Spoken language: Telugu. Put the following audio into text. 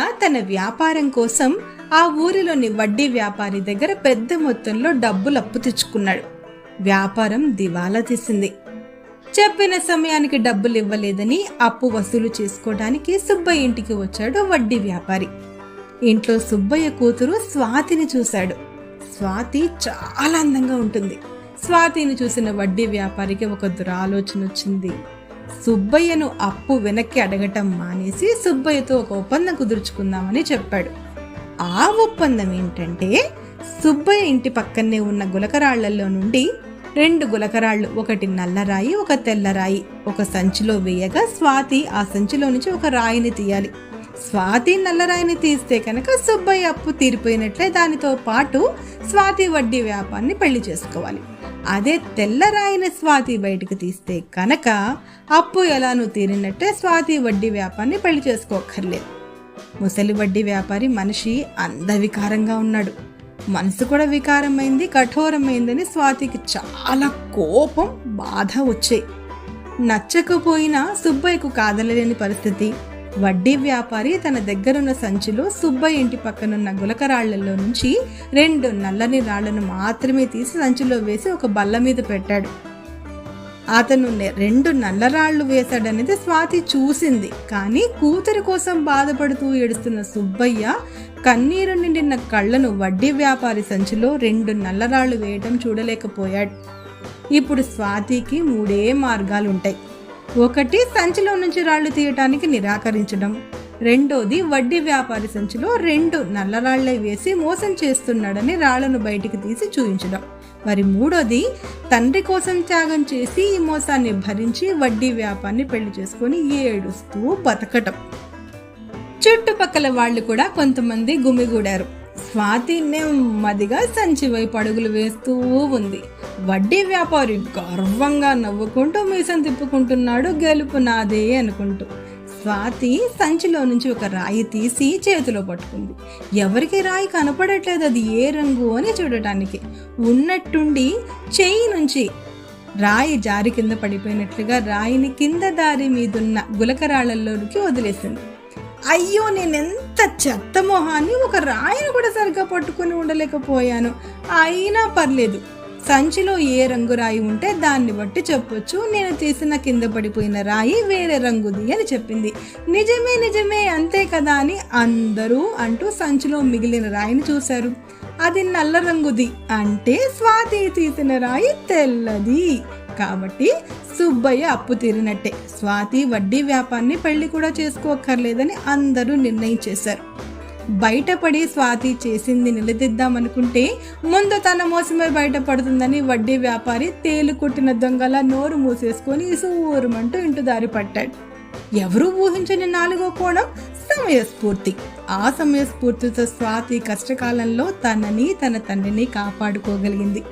తన వ్యాపారం కోసం ఆ ఊరిలోని వడ్డీ వ్యాపారి దగ్గర పెద్ద మొత్తంలో డబ్బులు అప్పు తెచ్చుకున్నాడు. వ్యాపారం దివాలా తీసింది. చెప్పిన సమయానికి డబ్బులు ఇవ్వలేదని అప్పు వసూలు చేసుకోవడానికి సుబ్బయ్య ఇంటికి వచ్చాడు వడ్డీ వ్యాపారి. ఇంట్లో సుబ్బయ్య కూతురు స్వాతిని చూశాడు. స్వాతి చాలా అందంగా ఉంటుంది. స్వాతిని చూసిన వడ్డీ వ్యాపారికి ఒక దురాలోచన వచ్చింది. సుబ్బయ్యను అప్పు వెనక్కి అడగటం మానేసి సుబ్బయ్యతో ఒక ఒప్పందం కుదుర్చుకుందామని చెప్పాడు. ఆ ఒప్పందం ఏంటంటే సుబ్బయ్య ఇంటి పక్కనే ఉన్న గులకరాళ్ళలో నుండి రెండు గులకరాళ్ళు ఒకటి నల్లరాయి ఒక తెల్లరాయి. ఒక సంచిలో వేయగా స్వాతి ఆ సంచిలో నుంచి ఒక రాయిని తీయాలి. స్వాతి నల్లరాయిని తీస్తే కనుక సుబ్బయ్య అప్పు తీరిపోయినట్లే దానితో పాటు స్వాతి వడ్డీ వ్యాపారాన్ని పెళ్ళి చేసుకోవాలి. అదే తెల్లరాయిన స్వాతి బయటకు తీస్తే కనుక అప్పు ఎలానూ తీరినట్టే స్వాతి వడ్డీ వ్యాపారాన్ని పెళ్ళి చేసుకోక్కర్లేదు. ముసలి వడ్డీ వ్యాపారి మనిషి అందవికారంగా ఉన్నాడు. మనసు కూడా వికారమైంది కఠోరమైందని స్వాతికి చాలా కోపం బాధ వచ్చాయి. నచ్చకపోయినా సుబ్బయ్యకు కాదలేని పరిస్థితి. వడ్డీ వ్యాపారి తన దగ్గరున్న సంచిలో సుబ్బయ్య ఇంటి పక్కనున్న గులకరాళ్ళలో నుంచి రెండు నల్లని రాళ్ళను మాత్రమే తీసి సంచిలో వేసి ఒక బల్ల మీద పెట్టాడు. అతను రెండు రెండు నల్లరాళ్ళు వేశాడనేది స్వాతి చూసింది. కానీ కూతురి కోసం బాధపడుతూ ఏడుస్తున్న సుబ్బయ్య కన్నీరు నిండిన కళ్ళను వడ్డీ వ్యాపారి సంచిలో రెండు నల్లరాళ్ళు వేయటం చూడలేకపోయాడు. ఇప్పుడు స్వాతికి మూడే మార్గాలుంటాయి. ఒకటి సంచిలో నుంచి రాళ్ళు తీయటానికి నిరాకరించడం. రెండోది వడ్డీ వ్యాపారి సంచిలో రెండు నల్లరాళ్ళే వేసి మోసం చేస్తున్నాడని రాళ్ళను బయటికి తీసి చూపించడం మరి మూడోది తండ్రి కోసం త్యాగం చేసి ఈ మోసాన్ని భరించి వడ్డీ వ్యాపారాన్ని పెళ్ళి చేసుకొని ఏడుస్తూ బతకటం. చుట్టుపక్కల వాళ్ళు కూడా కొంతమంది గుమిగూడారు. స్వాతి నెమ్మదిగా సంచి వైపు అడుగులు వేస్తూ ఉంది. వడ్డీ వ్యాపారి గర్వంగా నవ్వుకుంటూ మీసం తిప్పుకుంటున్నాడు గెలుపు నాదే అనుకుంటూ. స్వాతి సంచిలో నుంచి ఒక రాయి తీసి చేతిలో పట్టుకుంది. ఎవరికి రాయి కనపడట్లేదు అది ఏ రంగు అని చూడటానికి. ఉన్నట్టుండి చెయ్యి నుంచి రాయి జారి కింద పడిపోయినట్లుగా రాయిని కింద దారి మీదున్న గులకరాళ్ళలోనికి వదిలేసింది. అయ్యో నేను ఎంత చెత్త మొహాన్ని ఒక రాయిని కూడా సరిగ్గా పట్టుకొని ఉండలేకపోయాను. అయినా పర్లేదు. సంచిలో ఏ రంగు రాయి ఉంటే దాన్ని బట్టి చెప్పొచ్చు. నేను తీసిన కింద పడిపోయిన రాయి వేరే రంగుది అని చెప్పింది. నిజమే నిజమే అంతే కదా అని అందరూ అంటూ సంచిలో మిగిలిన రాయిని చూశారు. అది నల్ల రంగుది అంటే స్వాతి తీసిన రాయి తెల్లది. కాబట్టి సుబ్బయ్య అప్పు తీరినట్టే. స్వాతి వడ్డీ వ్యాపారాన్ని పెళ్ళి కూడా చేసుకోక్కర్లేదని అందరూ నిర్ణయించేశారు బయటపడి స్వాతి చేసింది నిలదీద్దామనుకుంటే ముందు తన మోసమే బయటపడుతుందని వడ్డీ వ్యాపారి తేలు కొట్టిన దొంగల నోరు మూసేసుకొని సూరుమంటూ ఇంటి దారి పట్టాడు. ఎవరూ ఊహించని నాలుగో కోణం సమయస్ఫూర్తి. ఆ సమయస్ఫూర్తితో స్వాతి కష్టకాలంలో తనని తన తండ్రిని కాపాడుకోగలిగింది.